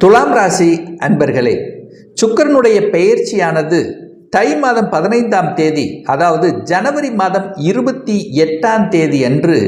துலாம் ராசி அன்பர்களே சுக்கரனுடைய பெயர்ச்சியானது தை மாதம் பதினைந்தாம் தேதி அதாவது ஜனவரி மாதம் இருபத்தி எட்டாம் தேதி அன்று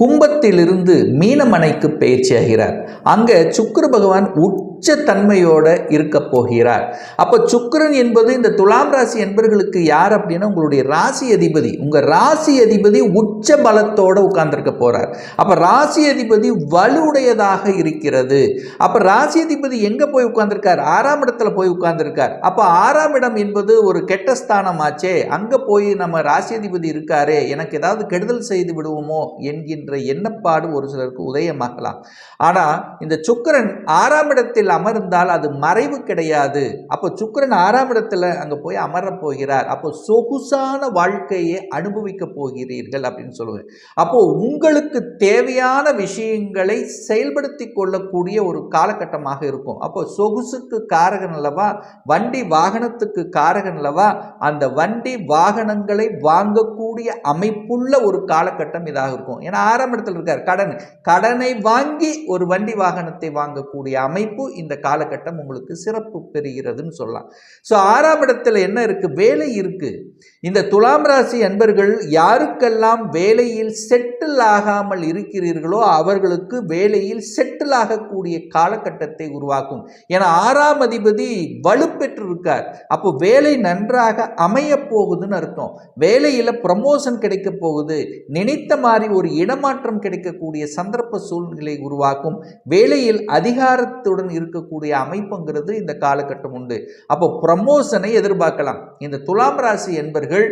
கும்பத்திலிருந்து மீனமனைக்கு பயிற்சியாகிறார் அங்கே சுக்கர பகவான் உச்ச தன்மையோட இருக்க போகிறார். அப்போ சுக்கரன் என்பது இந்த துலாம் ராசி என்பர்களுக்கு யார் அப்படின்னா உங்களுடைய ராசி அதிபதி. உங்கள் ராசி அதிபதி உச்ச பலத்தோடு உட்கார்ந்துருக்க போகிறார் அப்போ ராசி அதிபதி வலுவுடையதாக இருக்கிறது. அப்போ ராசி அதிபதி எங்கே போய் உட்கார்ந்துருக்கார்? ஆறாம் இடத்துல போய் உட்கார்ந்துருக்கார். அப்போ ஆறாம் இடம் என்பது ஒரு கெட்ட ஸ்தானமாச்சே. அங்கே போய் நம்ம ராசி அதிபதி இருக்காரே. எனக்கு ஏதாவது கெடுதல் செய்து விடுவோமோ என்கின்ற எண்ணப்பாடு ஒரு சிலருக்கு உதயமாகலாம். ஆனால் இந்த சுக்கிரன் ஆறாம் இடத்தில் அமர்ந்தால் அது மறைவு கிடையாது. அப்போ சுக்கிரன் ஆறாம் இடத்துல அங்கே போய் அமரப் போகிறார். அப்போ சொகுசான வாழ்க்கையை அனுபவிக்க போகிறீர்கள் அப்படின்னு சொல்லுவேன் அப்போ உங்களுக்கு தேவையான விஷயங்களை செயல்படுத்தி கொள்ளக்கூடிய ஒரு காலகட்டமாக இருக்கும். அப்போ சொகுசுக்கு காரகன் அல்லவா வண்டி வாகனத்துக்கு காரகன் அல்லவா அந்த வண்டி வாகனங்களை வாங்கக்கூடிய அமைப்புள்ள ஒரு காலகட்டம் இதாக இருக்கும். ஏன்னா ஆறாம் இடத்துல இருக்கார். கடன். கடனை வாங்கி ஒரு வண்டி வாகனத்தை வாங்கக்கூடிய அமைப்பு இந்த காலகட்டம் உங்களுக்கு சிறப்பு பெறுகிறதுன்னு சொல்லலாம். ஸோ ஆறாம் இடத்துல என்ன இருக்குது வேலை இருக்குது இந்த துலாம் ராசி அன்பர்கள் யாருக்கெல்லாம் வேலையில் செட்டில் ஆகாமல் இருக்கிறீர்களோ அவர்களுக்கு வேலையில் செட்டில் ஆகக்கூடிய காலகட்டத்தை உருவாக்கும். ஏன்னா ஆறாம் அதிபதி வலுப்பெற்று இருக்கார் அப்போ வேலை நன்றாக அமைய போகுதுன்னு அர்த்தம். வேலையில் ப்ரமோஷன் கிடைக்க போகுது. நினைத்த மாதிரி ஒரு இடமாற்றம் கிடைக்கக்கூடிய சந்தர்ப்ப சூழ்நிலை உருவாக்கும். வேலையில் அதிகாரத்துடன் இருக்கக்கூடிய அமைப்புங்கிறது இந்த காலகட்டம் உண்டு. அப்போ ப்ரமோஷனை எதிர்பார்க்கலாம். இந்த துலாம் ராசி என்பர்கள்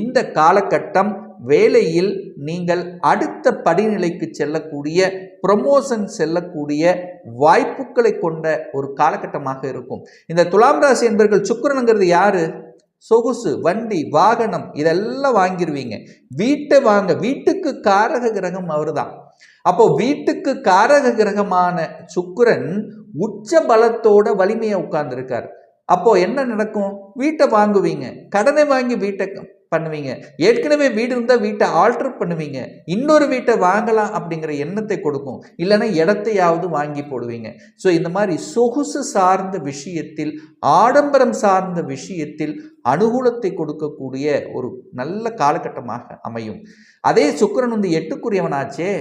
இந்த காலகட்டம் வேலையில் நீங்கள் அடுத்த படிநிலைக்கு செல்லக்கூடிய ப்ரமோஷன் செல்லக்கூடிய வாய்ப்புகளை கொண்ட ஒரு காலகட்டமாக இருக்கும். இந்த துலாம் ராசி என்பர்கள் சுக்கரனுங்கிறது யாரு? சொகுசு வண்டி வாகனம் இதெல்லாம் வாங்கிடுவீங்க வீட்டை வாங்க வீட்டுக்கு காரக கிரகம் அவர் தான் அப்போ வீட்டுக்கு காரக கிரகமான சுக்கரன் உச்ச பலத்தோட வலிமையை உட்கார்ந்துருக்கார். அப்போ என்ன நடக்கும்? வீட்டை வாங்குவீங்க. கடனை வாங்கி வீட்டை பண்ணுவீங்க. ஏற்கனவே வீடு இருந்தால் வீட்டை ஆல்டர் பண்ணுவீங்க. இன்னொரு வீட்டை வாங்கலாம் அப்படிங்கிற எண்ணத்தை கொடுக்கும். இல்லைன்னா இடத்தையாவது வாங்கி போடுவீங்க. ஸோ இந்த மாதிரி சொகுசு சார்ந்த விஷயத்தில் ஆடம்பரம் சார்ந்த விஷயத்தில் அனுகூலத்தை கொடுக்கக்கூடிய ஒரு நல்ல காலகட்டமாக அமையும். அதே சுக்கிரன் வந்து எட்டுக்குரியவனாச்சே.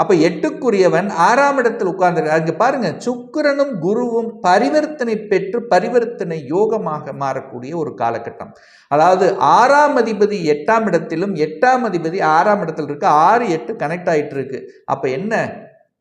அப்போ எட்டுக்குரியவன் ஆறாம் இடத்தில் உட்கார்ந்துருக்கார் அங்கே பாருங்கள் சுக்கிரனும் குருவும் பரிவர்த்தனை பெற்று பரிவர்த்தனை யோகமாக மாறக்கூடிய ஒரு காலகட்டம். அதாவது ஆறாம் அதிபதி எட்டாம் இடத்திலும் எட்டாம் அதிபதி ஆறாம் இடத்தில் இருக்கு. ஆறு எட்டு கனெக்ட் ஆகிட்டு இருக்கு. அப்போ என்ன?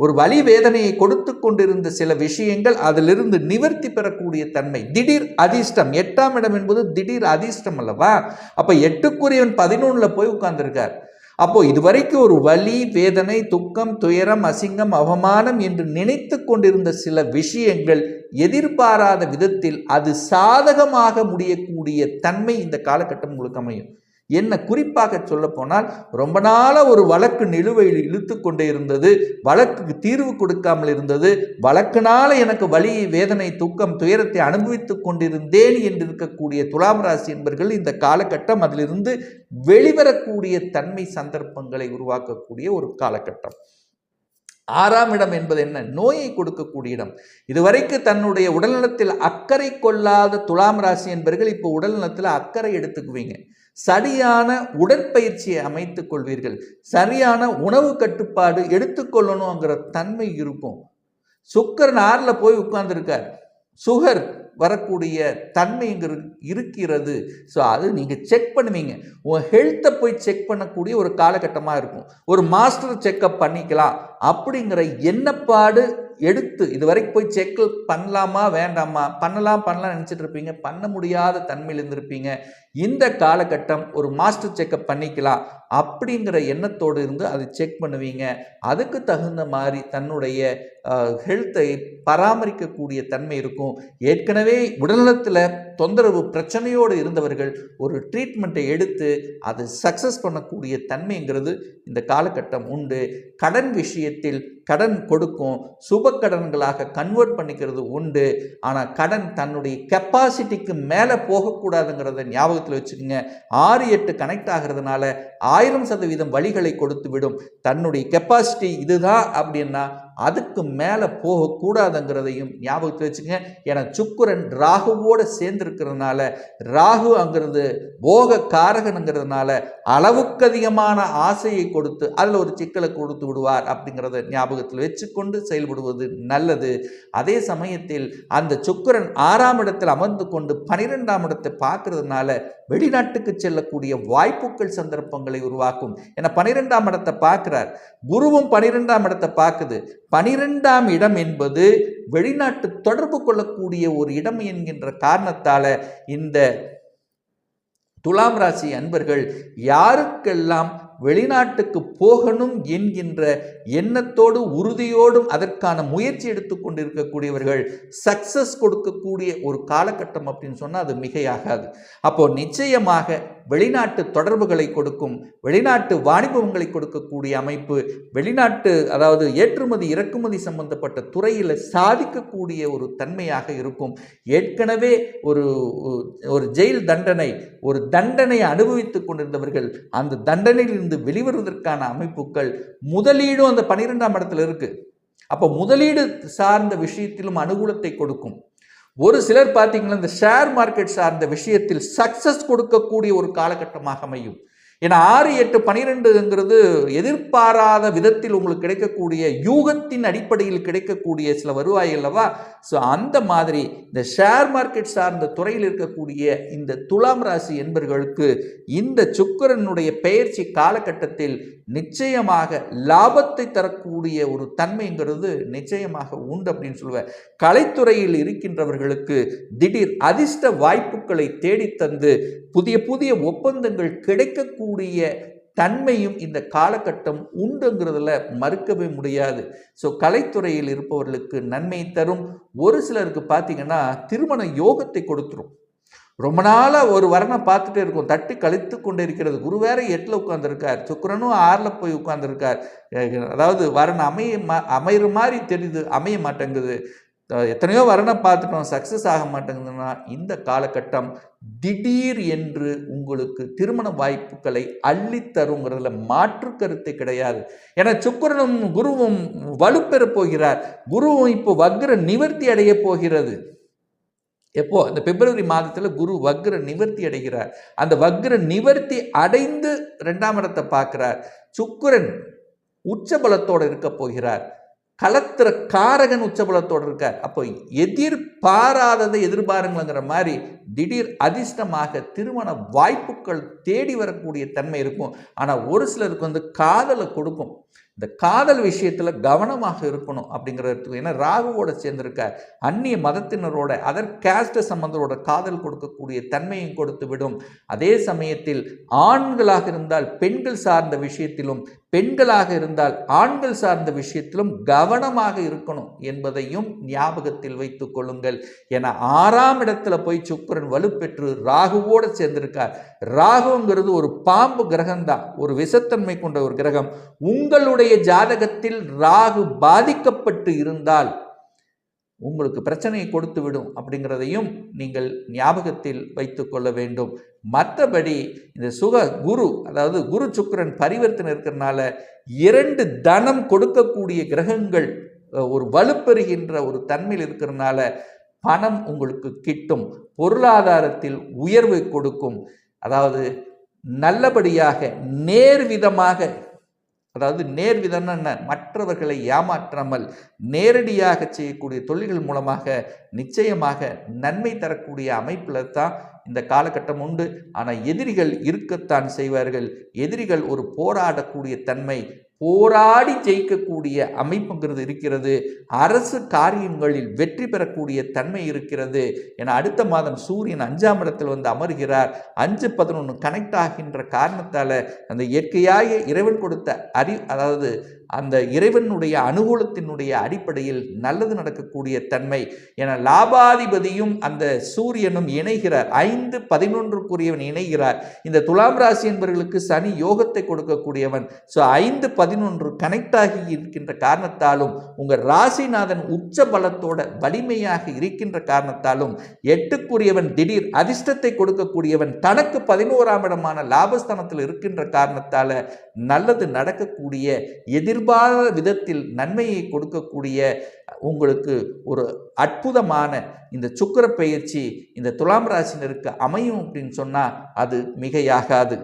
ஒரு வழி வேதனையை கொடுத்து கொண்டிருந்த சில விஷயங்கள் அதிலிருந்து நிவர்த்தி பெறக்கூடிய தன்மை. திடீர் அதிர்ஷ்டம். எட்டாம் இடம் என்பது திடீர் அதிர்ஷ்டம் அல்லவா? அப்போ எட்டுக்குரியவன் பதினொன்றில் போய் உட்கார்ந்துருக்கார். அப்போ இதுவரைக்கும் ஒரு வலி வேதனை துக்கம் துயரம் அசிங்கம் அவமானம் என்று நினைத்து கொண்டிருந்த சில விஷயங்கள் எதிர்பாராத விதத்தில் அது சாதகமாக முடியக்கூடிய தன்மை இந்த காலகட்டம் உங்களுக்கு அமையும். என்ன குறிப்பாக சொல்ல போனால் ரொம்ப நாளாக ஒரு வழக்கு நிலுவையில் இழுத்து கொண்டே இருந்தது வழக்குக்கு தீர்வு கொடுக்காமல் இருந்தது வழக்கினால எனக்கு வலி வேதனை தூக்கம் துயரத்தை அனுபவித்து கொண்டிருந்தேன் என்று இருக்கக்கூடிய துலாம் ராசி என்பர்கள் இந்த காலகட்டம் அதிலிருந்து வெளிவரக்கூடிய தன்மை சந்தர்ப்பங்களை உருவாக்கக்கூடிய ஒரு காலகட்டம். ஆறாம் இடம் என்பது என்ன? நோயை கொடுக்கக்கூடிய இடம். இதுவரைக்கு தன்னுடைய உடல்நலத்தில் அக்கறை கொள்ளாத துலாம் ராசி என்பவர்கள் இப்போ உடல்நலத்தில் அக்கறை எடுத்துக்குவீங்க. சரியான உடற்பயிற்சியை அமைத்துக் கொள்வீர்கள். சரியான உணவு கட்டுப்பாடு எடுத்துக்கொள்ளணுங்கிற தன்மை இருக்கும். சுக்கரன் ஆறில் போய் உட்கார்ந்துருக்கார். சுகர் வரக்கூடிய தன்மைங்கிற இருக்கிறது. ஸோ அது நீங்கள் செக் பண்ணுவீங்க. உங்கள் ஹெல்த்தை போய் செக் பண்ணக்கூடிய ஒரு காலகட்டமாக இருக்கும். ஒரு மாஸ்டர் செக்கப் பண்ணிக்கலாம். அப்படிங்கிற எண்ணப்பாடு எடுத்து இது வரைக்கும் போய் செக் பண்ணலாமா வேண்டாமா? பண்ணலாம் பண்ணலாம் நினச்சிட்டு இருப்பீங்க. பண்ண முடியாத தன்மையில் இருந்திருப்பீங்க. இந்த காலகட்டம் ஒரு மாஸ்டர் செக்கப் பண்ணிக்கலாம். அப்படிங்கிற எண்ணத்தோடு இருந்து அதை செக் பண்ணுவீங்க. அதுக்கு தகுந்த மாதிரி தன்னுடைய ஹெல்த்தை பராமரிக்கக்கூடிய தன்மை இருக்கும். ஏற்கனவே உடல்நலத்தில் தொந்தரவு பிரச்சனையோடு இருந்தவர்கள் ஒரு ட்ரீட்மெண்ட்டை எடுத்து அதை சக்ஸஸ் பண்ணக்கூடிய தன்மைங்கிறது இந்த காலகட்டம் உண்டு. கடன் விஷயத்தில் கடன் கொடுக்கும் சுப கடன்களாக கன்வெர்ட் பண்ணிக்கிறது உண்டு. ஆனால் கடன் தன்னுடைய கெப்பாசிட்டிக்கு மேலே போகக்கூடாதுங்கிறத ஞாபகத்தில் வச்சுக்கோங்க. ஆறு எட்டு கனெக்ட் ஆகிறதுனால ஆயிரம் சதவீதம் வழிகளை கொடுத்து விடும். தன்னுடைய கெப்பாசிட்டி இதுதான் அப்படின்னா அதுக்கு மேலே போகக்கூடாதுங்கிறதையும் ஞாபகத்தில் வச்சுங்க ஏன்னா சுக்குரன் ராகுவோடு சேர்ந்துருக்கிறதுனால ராகு அங்கிறது போக காரகனுங்கிறதுனால அளவுக்கு அதிகமான ஆசையை கொடுத்து அதில் ஒரு சிக்கலை கொடுத்து விடுவார் அப்படிங்கிறத ஞாபகத்தில் வச்சுக்கொண்டு செயல்படுவது நல்லது. அதே சமயத்தில் அந்த சுக்கரன் ஆறாம் இடத்தில் அமர்ந்து கொண்டு பனிரெண்டாம் இடத்தை பார்க்கறதுனால வெளிநாட்டுக்கு செல்லக்கூடிய வாய்ப்புகள் சந்தர்ப்பங்களை உருவாக்கும். ஏன்னா பனிரெண்டாம் இடத்தை பார்க்கிறார். குருவும் பனிரெண்டாம் இடத்தை பார்க்குது. பனிரெண்டாம் இடம் என்பது வெளிநாட்டு தொடர்பு கொள்ளக்கூடிய ஒரு இடம் என்கின்ற காரணத்தால இந்த துலாம் ராசி அன்பர்கள் யாருக்கெல்லாம் வெளிநாட்டுக்கு போகணும் என்கின்ற எண்ணத்தோடு உறுதியோடும் அதற்கான முயற்சி எடுத்துக்கொண்டிருக்கக்கூடியவர்கள் சக்சஸ் கொடுக்கக்கூடிய ஒரு காலகட்டம் அப்படின்னு சொன்னால் அது மிகையாகாது. அப்போ நிச்சயமாக வெளிநாட்டு தொடர்புகளை கொடுக்கும் வெளிநாட்டு வாணிபங்களை கொடுக்கக்கூடிய அமைப்பு வெளிநாட்டு அதாவது ஏற்றுமதி இறக்குமதி சம்பந்தப்பட்ட துறையில் சாதிக்கக்கூடிய ஒரு தன்மையாக இருக்கும். ஏற்கனவே ஒரு ஒரு ஜெயில் தண்டனை ஒரு தண்டனை அனுபவித்துக் கொண்டிருந்தவர்கள் அந்த தண்டனையிலிருந்து வெளிவருவதற்கான அமைப்புகள் முதலீடும் அந்த பன்னிரெண்டாம் இடத்துல இருக்கு. அப்போ முதலீடு சார்ந்த விஷயத்திலும் அனுகூலத்தை கொடுக்கும். ஒரு சிலர் பார்த்தீங்கன்னா இந்த ஷேர் மார்க்கெட் சார்ந்த விஷயத்தில் சக்சஸ் கொடுக்கக்கூடிய ஒரு காலகட்டமாக அமையும். ஏன்னா ஆறு எட்டு பனிரெண்டுங்கிறது எதிர்பாராத விதத்தில் உங்களுக்கு கிடைக்கக்கூடிய யூகத்தின் அடிப்படையில் கிடைக்கக்கூடிய சில வருவாய் அல்லவா? ஸோ அந்த மாதிரி இந்த ஷேர் மார்க்கெட் சார்ந்த துறையில் இருக்கக்கூடிய இந்த துலாம் ராசி என்பர்களுக்கு இந்த சுக்கரனுடைய பெயர்ச்சி காலகட்டத்தில் நிச்சயமாக லாபத்தை தரக்கூடிய ஒரு தன்மைங்கிறது நிச்சயமாக உண்டு அப்படின்னு சொல்லுவேன். கலைத்துறையில் இருக்கின்றவர்களுக்கு திடீர் அதிர்ஷ்ட வாய்ப்புகளை தேடித்தந்து புதிய புதிய ஒப்பந்தங்கள் கிடைக்கக்கூடிய தன்மையும் இந்த காலகட்டம் உண்டுங்கிறதுல மறுக்கவே முடியாது. ஸோ கலைத்துறையில் இருப்பவர்களுக்கு நன்மை தரும். ஒரு சிலருக்கு பார்த்தீங்கன்னா திருமண யோகத்தை கொடுத்துரும். ரொம்ப நாளாக ஒரு வரனை பார்த்துட்டே இருக்கும். தட்டி கழித்து கொண்டு இருக்கிறது குரு வேற எட்டில் உட்காந்துருக்கார் சுக்கரனும் ஆறில் போய் உட்காந்துருக்கார் அதாவது வரன் அமைய அமையிற மாதிரி தெரியுது. அமைய மாட்டேங்குது. எத்தனையோ வரனை பார்த்துட்டோம். சக்ஸஸ் ஆக மாட்டேங்குதுன்னா இந்த காலகட்டம் திடீர் என்று உங்களுக்கு திருமண வாய்ப்புகளை அள்ளித்தருங்கிறதுல மாற்று கருத்து கிடையாது. ஏன்னா சுக்கரனும் குருவும் வலுப்பெற போகிறார். குருவும் இப்போ வக்ர நிவர்த்தி அடைய போகிறது. எப்போ? அந்த பிப்ரவரி மாதத்தில் குரு வக்ர நிவர்த்தி அடைகிறார். அந்த வக்ர நிவர்த்தி அடைந்து ரெண்டாம் இடத்தை பார்க்கிறார். சுக்கரன் உச்சபலத்தோடு இருக்க போகிறார். கலத்திர காரகன் உச்சபலத்தோடு இருக்கார். அப்போ எதிர்பாராததை எதிர்பாருங்கிற மாதிரி திடீர் அதிர்ஷ்டமாக திருமண வாய்ப்புகள் தேடி வரக்கூடிய தன்மை இருக்கும். ஆனால் ஒரு சிலருக்கு வந்து காதலை கொடுக்கும். இந்த காதல் விஷயத்தில் கவனமாக இருக்கணும் அப்படிங்கிறது ஏன்னா ராகுவோட சேர்ந்திருக்க அந்நிய மதத்தினரோட அதர் கேஸ்ட சம்பந்தரோட காதல் கொடுக்கக்கூடிய தன்மையும் கொடுத்து விடும். அதே சமயத்தில் ஆண்களாக இருந்தால் பெண்கள் சார்ந்த விஷயத்திலும் பெண்களாக இருந்தால் ஆண்கள் சார்ந்த விஷயத்திலும் கவனமாக இருக்கணும் என்பதையும் ஞாபகத்தில் வைத்துக் கொள்ளுங்கள். என ஆறாம் இடத்துல போய் சுக்கரன் வலுப்பெற்று ராகுவோடு சேர்ந்திருக்கார். ராகுங்கிறது ஒரு பாம்பு கிரகம்தான். ஒரு விசத்தன்மை கொண்ட ஒரு கிரகம். உங்களுடைய ஜாதகத்தில் ராகு பாதிக்கப்பட்டு இருந்தால் உங்களுக்கு பிரச்சனையை கொடுத்து விடும் அப்படிங்கிறதையும் நீங்கள் ஞாபகத்தில் வைத்து கொள்ள வேண்டும். மற்றபடி இந்த சுக குரு அதாவது குரு சுக்கரன் பரிவர்த்தனை இருக்கிறனால இரண்டு தனம் கொடுக்கக்கூடிய கிரகங்கள் ஒரு வலுப்பெறுகின்ற ஒரு தன்மையில் இருக்கிறனால பணம் உங்களுக்கு கிட்டும். பொருளாதாரத்தில் உயர்வை கொடுக்கும். அதாவது நல்லபடியாக நேர்விதமாக அதாவது நேர்விதம்னா என்ன? மற்றவர்களை ஏமாற்றாமல் நேரடியாக செய்யக்கூடிய தொழில்கள் மூலமாக நிச்சயமாக நன்மை தரக்கூடிய அமைப்பில் தான் இந்த காலகட்டம் உண்டு. ஆனால் எதிரிகள் இருக்கத்தான் செய்வார்கள். எதிரிகள் ஒரு போராடக்கூடிய தன்மை போராடி ஜெயிக்கக்கூடிய அமைப்புங்கிறது இருக்கிறது. அரசு காரியங்களில் வெற்றி பெறக்கூடிய தன்மை இருக்கிறது. என அடுத்த மாதம் சூரியன் அஞ்சாம் இடத்தில் வந்து அமர்கிறார். அஞ்சு பதினொன்று கனெக்ட் ஆகின்ற காரணத்தால் அந்த இயற்கையாக இறைவன் கொடுத்த அறி அதாவது அந்த இறைவனுடைய அனுகூலத்தினுடைய அடிப்படையில் நல்லது நடக்கக்கூடிய தன்மை. என லாபாதிபதியும் அந்த சூரியனும் இணைகிறார். ஐந்து பதினொன்றுக்குரியவன் இணைகிறார். இந்த துலாம் ராசி என்பவர்களுக்கு சனி யோகத்தை கொடுக்கக்கூடியவன். ஸோ ஐந்து பதினொன்று கனெக்ட் ஆகி இருக்கின்ற காரணத்தாலும் உங்கள் ராசிநாதன் உச்ச பலத்தோட வலிமையாக இருக்கின்ற காரணத்தாலும் எட்டுக்குரியவன் திடீர் அதிர்ஷ்டத்தை கொடுக்கக்கூடியவன் தனக்கு பதினோராம் இடமான லாபஸ்தானத்தில் இருக்கின்ற காரணத்தால் நல்லது நடக்கக்கூடிய எதிர்பாராத விதத்தில் நன்மையை கொடுக்கக்கூடிய உங்களுக்கு ஒரு அற்புதமான இந்த சுக்கிர பயிற்சி இந்த துலாம் ராசினருக்கு அமையும் அப்படின்னு சொன்னால் அது மிகையாகாது.